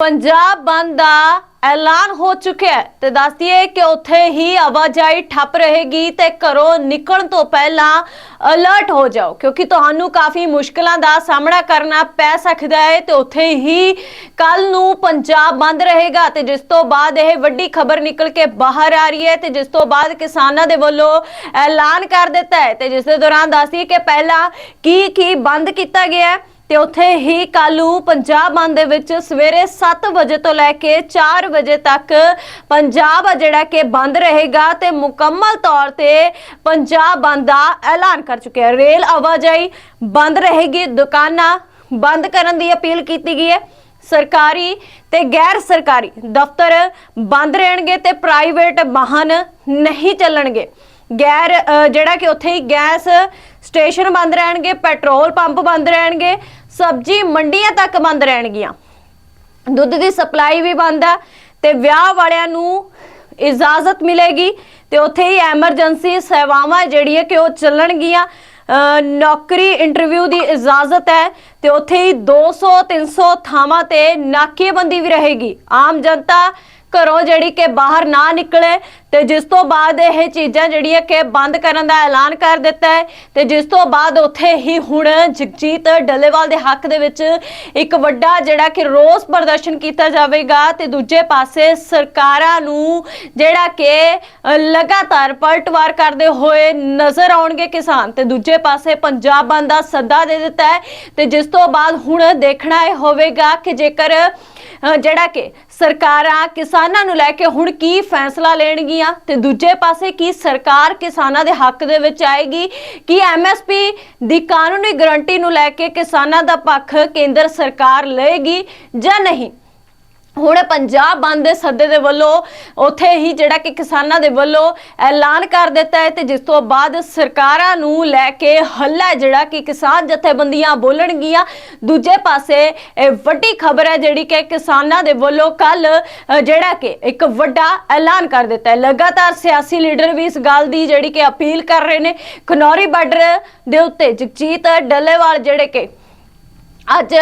ਪੰਜਾਬ ਬੰਦ ਦਾ ਐਲਾਨ ਹੋ ਚੁੱਕਿਆ ਹੈ ਤੇ ਦੱਸਦੀਏ ਕਿ ਉੱਥੇ ਹੀ ਆਵਾਜਾਈ ਠੱਪ ਰਹੇਗੀ ਤੇ ਘਰੋਂ ਨਿਕਲਣ ਤੋਂ ਪਹਿਲਾਂ ਅਲਰਟ ਹੋ ਜਾਓ, ਕਿਉਂਕਿ ਤੁਹਾਨੂੰ ਕਾਫੀ ਮੁਸ਼ਕਲਾਂ ਦਾ ਸਾਹਮਣਾ ਕਰਨਾ ਪੈ ਸਕਦਾ ਹੈ ਤੇ ਉੱਥੇ ਹੀ ਕੱਲ ਨੂੰ ਪੰਜਾਬ ਬੰਦ ਰਹੇਗਾ ਤੇ ਜਿਸ ਤੋਂ ਬਾਅਦ ਇਹ ਵੱਡੀ ਖਬਰ ਨਿਕਲ ਕੇ ਬਾਹਰ ਆ ਰਹੀ ਹੈ ਤੇ ਜਿਸ ਤੋਂ ਬਾਅਦ ਕਿਸਾਨਾਂ ਦੇ ਵੱਲੋਂ ਐਲਾਨ ਕਰ ਦਿੱਤਾ ਹੈ ਤੇ ਜਿਸ ਦੇ ਦੌਰਾਨ ਦੱਸਦੀਏ ਕਿ ਪਹਿਲਾਂ ਕੀ ਕੀ ਬੰਦ ਕੀਤਾ ਗਿਆ ਹੈ। ਤੇ ਉੱਥੇ ਹੀ ਕੱਲੂ ਪੰਜਾਬ ਬੰਦ ਦੇ ਵਿੱਚ ਸਵੇਰੇ 7 ਵਜੇ ਤੋਂ ਲੈ ਕੇ 4 ਵਜੇ ਤੱਕ ਪੰਜਾਬ ਆ ਜਿਹੜਾ ਕਿ ਬੰਦ ਰਹੇਗਾ ਤੇ ਮੁਕੰਮਲ ਤੌਰ ਤੇ ਪੰਜਾਬ ਬੰਦ ਦਾ ਐਲਾਨ ਕਰ ਚੁੱਕਿਆ ਰੇਲ ਆਵਾਜਾਈ ਬੰਦ ਰਹੇਗੀ, ਦੁਕਾਨਾਂ ਬੰਦ ਕਰਨ ਦੀ ਅਪੀਲ ਕੀਤੀ ਗਈ ਹੈ। ਸਰਕਾਰੀ ਤੇ ਗੈਰ ਸਰਕਾਰੀ ਦਫ਼ਤਰ ਬੰਦ ਰਹਿਣਗੇ ਤੇ ਪ੍ਰਾਈਵੇਟ ਵਾਹਨ ਨਹੀਂ ਚੱਲਣਗੇ। ਗੈਰ ਜਿਹੜਾ ਕਿ ਉੱਥੇ ਹੀ ਗੈਸ ਸਟੇਸ਼ਨ ਬੰਦ ਰਹਿਣਗੇ, ਪੈਟਰੋਲ ਪੰਪ ਬੰਦ ਰਹਿਣਗੇ ਸਬਜ਼ੀ ਮੰਡੀਆਂ ਤੱਕ ਬੰਦ ਰਹਿਣਗੀਆਂ। ਦੁੱਧ ਦੀ ਸਪਲਾਈ ਵੀ ਬੰਦ ਹੈ ਤੇ ਵਿਆਹ ਵਾਲਿਆਂ ਨੂੰ ਇਜਾਜ਼ਤ ਮਿਲੇਗੀ ਤੇ ਉੱਥੇ ਹੀ ਐਮਰਜੈਂਸੀ ਸੇਵਾਵਾਂ ਜਿਹੜੀ ਹੈ ਕਿ ਉਹ ਚੱਲਣਗੀਆਂ। ਅ, ਨੌਕਰੀ ਇੰਟਰਵਿਊ ਦੀ ਇਜਾਜ਼ਤ ਹੈ ਤੇ ਉੱਥੇ ਹੀ 200 300 ਥਾਵਾਂ ਤੇ ਨਾਕੇਬੰਦੀ ਵੀ ਰਹੇਗੀ। ਆਮ ਜਨਤਾ ਘਰੋਂ ਜਿਹੜੀ ਕਿ ਬਾਹਰ ਨਾ ਨਿਕਲੇ ਤੇ ਜਿਸ ਤੋਂ ਬਾਅਦ ਇਹ ਚੀਜ਼ਾਂ ਜਿਹੜੀਆਂ ਕਿ ਬੰਦ ਕਰਨ ਦਾ ਐਲਾਨ ਕਰ ਦਿੱਤਾ ਹੈ ਤੇ ਜਿਸ ਤੋਂ ਬਾਅਦ ਉੱਥੇ ਹੀ ਹੁਣ ਜਗਜੀਤ ਡੱਲੇਵਾਲ ਦੇ ਹੱਕ ਦੇ ਵਿੱਚ ਇੱਕ ਵੱਡਾ ਜਿਹੜਾ ਕਿ ਰੋਸ ਪ੍ਰਦਰਸ਼ਨ ਕੀਤਾ ਜਾਵੇਗਾ ਤੇ ਦੂਜੇ ਪਾਸੇ ਸਰਕਾਰਾਂ ਨੂੰ ਜਿਹੜਾ ਕਿ ਲਗਾਤਾਰ ਪਲਟਵਾਰ ਕਰਦੇ ਹੋਏ ਨਜ਼ਰ ਆਉਣਗੇ ਕਿਸਾਨ। ਤੇ ਦੂਜੇ ਪਾਸੇ ਪੰਜਾਬ ਬੰਦ ਦਾ ਸੱਦਾ ਦੇ ਦਿੱਤਾ ਹੈ ਤੇ ਜਿਸ ਤੋਂ ਬਾਅਦ ਹੁਣ ਦੇਖਣਾ ਇਹ ਹੋਵੇਗਾ ਕਿ ਜੇਕਰ ਜਿਹੜਾ ਕਿ ਸਰਕਾਰਾਂ ਕਿਸਾਨਾਂ ਨੂੰ ਲੈ ਕੇ ਹੁਣ ਕੀ ਫੈਸਲਾ ਲੈਣਗੀਆਂ ਤੇ ਦੂਜੇ ਪਾਸੇ ਕੀ ਸਰਕਾਰ ਕਿਸਾਨਾਂ ਦੇ ਹੱਕ ਦੇ ਵਿੱਚ ਆਏਗੀ? ਕੀ ਐਮਐਸਪੀ ਦੀ ਕਾਨੂੰਨੀ ਗਾਰੰਟੀ ਨੂੰ ਲੈ ਕੇ ਕਿਸਾਨਾਂ ਦਾ ਪੱਖ ਕੇਂਦਰ ਸਰਕਾਰ ਲਏਗੀ ਜਾਂ ਨਹੀਂ? ਹੁਣ ਪੰਜਾਬ ਬੰਦ ਦੇ ਸੱਦੇ ਦੇ ਵੱਲੋਂ, ਉੱਥੇ ਹੀ ਜਿਹੜਾ ਕਿ ਕਿਸਾਨਾਂ ਦੇ ਵੱਲੋਂ ਐਲਾਨ ਕਰ ਦਿੱਤਾ ਹੈ ਤੇ ਜਿਸ ਤੋਂ ਬਾਅਦ ਸਰਕਾਰਾਂ ਨੂੰ ਲੈ ਕੇ ਹੱਲਾ ਜਿਹੜਾ ਕਿ ਕਿਸਾਨ ਜਥੇਬੰਦੀਆਂ ਬੋਲਣਗੀਆਂ। ਦੂਜੇ ਪਾਸੇ ਇਹ ਵੱਡੀ ਖਬਰ ਹੈ ਜਿਹੜੀ ਕਿ ਕਿਸਾਨਾਂ ਦੇ ਵੱਲੋਂ ਕੱਲ ਜਿਹੜਾ ਕਿ ਇੱਕ ਵੱਡਾ ਐਲਾਨ ਕਰ ਦਿੱਤਾ ਹੈ। ਲਗਾਤਾਰ ਸਿਆਸੀ ਲੀਡਰ ਵੀ ਇਸ ਗੱਲ ਦੀ ਜਿਹੜੀ ਕਿ ਅਪੀਲ ਕਰ ਰਹੇ ਨੇ। ਖਨੌਰੀ ਬਾਰਡਰ ਦੇ ਉੱਤੇ ਜਗਜੀਤ ਡੱਲੇਵਾਲ ਜਿਹੜੇ ਕਿ ਅੱਜ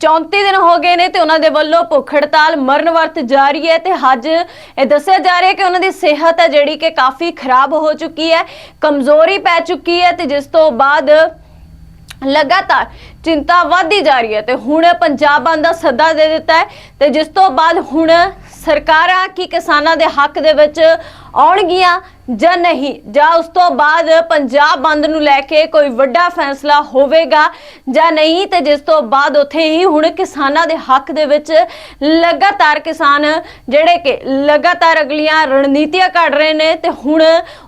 34 ਦਿਨ ਹੋ ਗਏ ਨੇ ਤੇ ਉਹਨਾਂ ਦੇ ਵੱਲੋਂ ਭੁੱਖ ਹੜਤਾਲ ਮਰਨ ਵਰਤ ਜਾਰੀ ਹੈ ਤੇ ਅੱਜ ਇਹ ਦੱਸਿਆ ਜਾ ਰਿਹਾ ਹੈ ਕਿ ਉਹਨਾਂ ਦੀ ਸਿਹਤ ਹੈ ਜਿਹੜੀ ਕਿ ਕਾਫੀ ਖਰਾਬ ਹੋ ਚੁੱਕੀ ਹੈ, ਕਮਜ਼ੋਰੀ ਪੈ ਚੁੱਕੀ ਹੈ ਤੇ ਜਿਸ ਤੋਂ ਬਾਅਦ ਲਗਾਤਾਰ ਚਿੰਤਾ ਵਧਦੀ ਜਾ ਰਹੀ ਹੈ ਤੇ ਹੁਣ ਪੰਜਾਬ ਦਾ ਸੱਦਾ ਦੇ ਦਿੱਤਾ ਹੈ ਤੇ ਜਿਸ ਤੋਂ ਬਾਅਦ ਹੁਣ ਸਰਕਾਰਾਂ ਕੀ ਕਿਸਾਨਾਂ ਦੇ ਹੱਕ ਦੇ ਵਿੱਚ ਆਉਣਗੀਆਂ ਜਾਂ ਨਹੀਂ, ਜਾਂ ਉਸ ਤੋਂ ਬਾਅਦ ਪੰਜਾਬ ਬੰਦ ਨੂੰ ਲੈ ਕੇ ਕੋਈ ਵੱਡਾ ਫੈਸਲਾ ਹੋਵੇਗਾ ਜਾਂ ਨਹੀਂ, ਤੇ ਜਿਸ ਤੋਂ ਬਾਅਦ ਉੱਥੇ ਹੀ ਹੁਣ ਕਿਸਾਨਾਂ ਦੇ ਹੱਕ ਦੇ ਵਿੱਚ ਲਗਾਤਾਰ ਕਿਸਾਨ ਜਿਹੜੇ ਕਿ ਲਗਾਤਾਰ ਅਗਲੀਆਂ ਰਣਨੀਤੀਆਂ ਘੜ ਰਹੇ ਨੇ, ਤੇ ਹੁਣ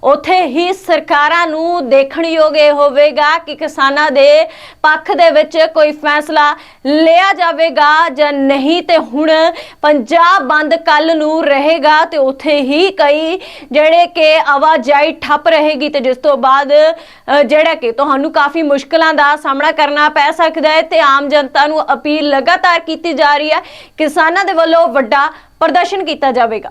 ਉੱਥੇ ਹੀ ਸਰਕਾਰਾਂ ਨੂੰ ਦੇਖਣਯੋਗ ਇਹ ਹੋਵੇਗਾ ਕਿ ਕਿਸਾਨਾਂ ਦੇ ਪੱਖ ਦੇ ਵਿੱਚ ਕੋਈ ਫੈਸਲਾ ਲਿਆ ਜਾਵੇਗਾ ਜਾਂ ਨਹੀਂ, ਤੇ ਹੁਣ ਪੰਜਾਬ ਬੰਦ ਕੱਲ ਨੂੰ ਰਹੇਗਾ, ਤੇ ਉੱਥੇ ਹੀ ਕਈ ਜਿਹੜੇ ਕਿ ਆਵਾਜਾਈ ਠੱਪ ਰਹੇਗੀ ਤੇ ਜਿਸ ਤੋਂ ਬਾਅਦ ਜਿਹੜਾ ਕਿ ਤੁਹਾਨੂੰ ਕਾਫੀ ਮੁਸ਼ਕਲਾਂ ਦਾ ਸਾਹਮਣਾ ਕਰਨਾ ਪੈ ਸਕਦਾ ਹੈ ਤੇ ਆਮ ਜਨਤਾ ਨੂੰ ਅਪੀਲ ਲਗਾਤਾਰ ਕੀਤੀ ਜਾ ਰਹੀ ਹੈ, ਕਿਸਾਨਾਂ ਦੇ ਵੱਲੋਂ ਵੱਡਾ ਪ੍ਰਦਰਸ਼ਨ ਕੀਤਾ ਜਾਵੇਗਾ।